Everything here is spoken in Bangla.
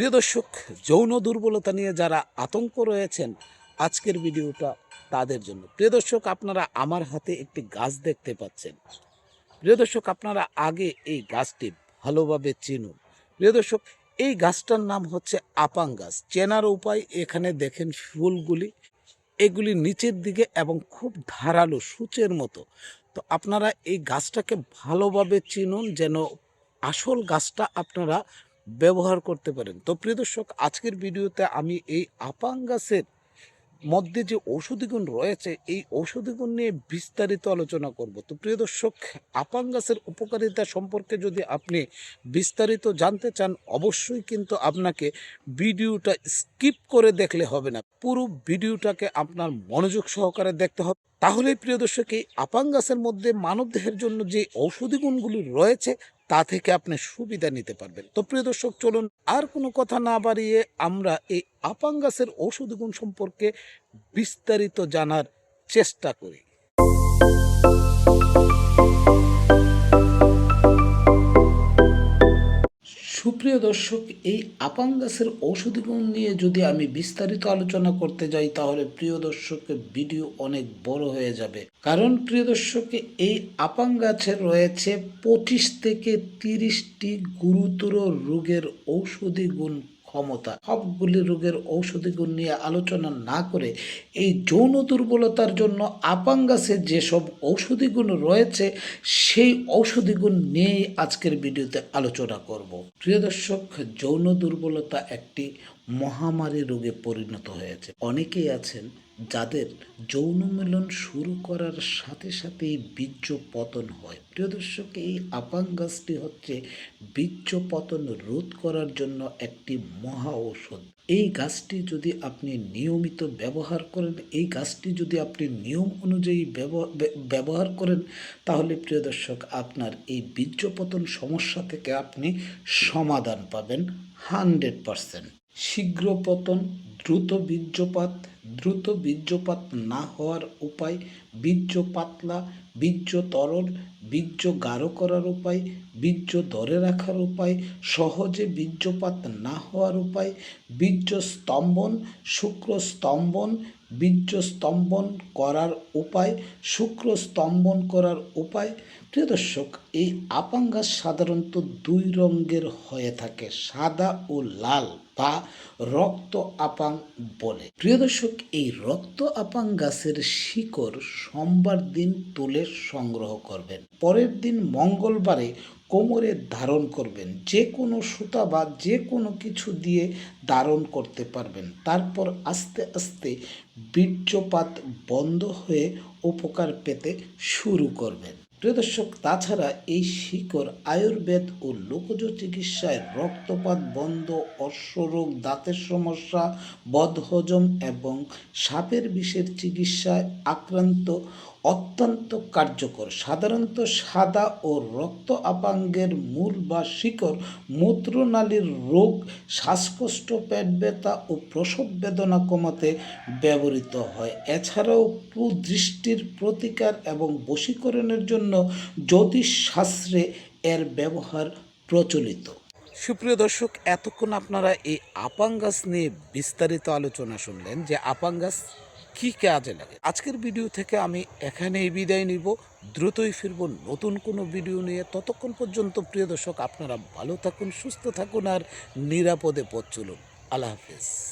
প্রিয় দর্শক, যৌন দুর্বলতা নিয়ে যারা আতঙ্ক রয়েছেন, আজকের ভিডিওটা তাদের জন্য। প্রিয় দর্শক, আপনারা আমার হাতে একটি গাছ দেখতে পাচ্ছেন। প্রিয় দর্শক, আপনারা আগে এই গাছটি ভালোভাবে চিনুন। প্রিয় দর্শক, এই গাছটার নাম হচ্ছে আপাং গাছ। চেনার উপায় এখানে দেখেন ফুলগুলি। এগুলি নিচের দিকে এবং খুব ধারালো সূচের মতো। তো আপনারা এই গাছটাকে ভালোভাবে চিনুন যেন আসল গাছটা আপনারা ব্যবহার করতে পারেন। তো প্রিয় দর্শক, আজকের ভিডিওতে আমি এই আপাং গাছের মধ্যে যে ঔষধি গুণ রয়েছে, এই ঔষধি গুণ নিয়ে বিস্তারিত আলোচনা করব। তো প্রিয় দর্শক আপাং গাছের উপকারিতা সম্পর্কে যদি আপনি বিস্তারিত জানতে চান, অবশ্যই কিন্তু আপনাকে ভিডিওটা স্কিপ করে দেখলে হবে না। পুরো ভিডিওটাকে আপনার মনোযোগ সহকারে দেখতে হবে। তাহলে প্রিয় দর্শক, এই আপাং গাছের মধ্যে মানবদেহের জন্য যে ঔষধি গুণগুলি রয়েছে তা থেকে আপনি সুবিধা নিতে পারবেন। তো প্রিয় দর্শক, চলুন আর কোনো কথা না বাড়িয়ে আমরা এই আপাং গাছের গুণ সম্পর্কে বিস্তারিত জানার চেষ্টা করি। সুপ্রিয় দর্শক, এই আপাং গাছের ঔষধি গুণ নিয়ে যদি আমি বিস্তারিত আলোচনা করতে যাই, তাহলে প্রিয় দর্শকের ভিডিও অনেক বড় হয়ে যাবে। কারণ প্রিয় দর্শকে, এই আপাং গাছে রয়েছে পঁচিশ থেকে তিরিশটি গুরুতর রোগের ঔষধি গুণ ক্ষমতা, সবগুলি রোগের ঔষধি গুণ নিয়ে আলোচনা না করে এই যৌন দুর্বলতার জন্য আপাং গাছে যেসব ঔষধি গুণ রয়েছে, সেই ঔষধি গুণ নিয়েই আজকের ভিডিওতে আলোচনা করব। প্রিয় দর্শক, যৌন দুর্বলতা একটি মহামারী রোগে পরিণত হয়েছে। অনেকেই আছেন যাদের যৌন মিলন শুরু করার সাথে সাথেই বীর্য পতন হয়। প্রিয় দর্শক, এই আপাং গাছটি হচ্ছে বীর্য পতন রোধ করার জন্য একটি মহা ঔষধ। এই গাছটি যদি আপনি নিয়মিত ব্যবহার করেন, এই গাছটি যদি আপনি নিয়ম অনুযায়ী ব্যবহার করেন, তাহলে প্রিয় দর্শক, আপনার এই বীর্যপতন সমস্যা থেকে আপনি সমাধান পাবেন হান্ড্রেড পারসেন্ট। শীঘ্র পতন দ্রুত বীর্যপাত দ্রুত বীর্যপাত না হওয়ার উপায়, বীর্য পাতলা, বীর্য তরল, বীর্য গাঢ় করার উপায়, বীর্য ধরে রাখার উপায়, সহজে বীর্যপাত না হওয়ার উপায়, বীর্য স্তম্ভন, শুক্র স্তম্ভন বীর্য স্তম্ভন করার উপায় শুক্র স্তম্ভন করার উপায়। প্রিয় দর্শক, এই আপাং গাছ সাধারণত দুই রঙের হয়ে থাকে, সাদা ও লাল বা রক্ত আপাং বলে। প্রিয় দর্শক, এই রক্ত আপাং গাছের শিকড় সোমবার দিন তুলে সংগ্রহ করবেন। পরের দিন মঙ্গলবারে কোমরে ধারণ করবেন, যে কোনো সুতা বা যে কোনো কিছু দিয়ে ধারণ করতে পারবেন। তারপর আস্তে আস্তে বীর্যপাত বন্ধ হয়ে উপকার পেতে শুরু করবেন। প্রিয় দর্শক, তাছাড়া এই শিকড় আয়ুর্বেদ ও লোকজ চিকিৎসায় রক্তপাত বন্ধ, অশ্বরোগ, দাঁতের সমস্যা, বদহজম এবং সাপের বিষের চিকিৎসায় আক্রান্ত অত্যন্ত কার্যকর। সাধারণত সাদা ও রক্ত আপাঙ্গের মূল বা শিকড় মূত্রনালীর রোগ, শ্বাসকষ্ট, পেট ব্যথা ও প্রসব বেদনা কমাতে ব্যবহৃত হয়। এছাড়াও কুদৃষ্টির প্রতিকার এবং বশীকরণের জন্য জ্যোতিষশাস্ত্রে এর ব্যবহার প্রচলিত। সুপ্রিয় দর্শক, এতক্ষণ আপনারা এই আপাঙ্গাস নিয়ে বিস্তারিত আলোচনা শুনলেন যে আপাং গাছ কী কাজে লাগে? আজকের ভিডিও থেকে আমি এখানেই বিদায় নিব। দ্রুতই ফিরব নতুন কোনো ভিডিও নিয়ে। ততক্ষণ পর্যন্ত প্রিয় দর্শক, আপনারা ভালো থাকুন, সুস্থ থাকুন আর নিরাপদে পথ চলুন। আল্লাহ হাফেজ।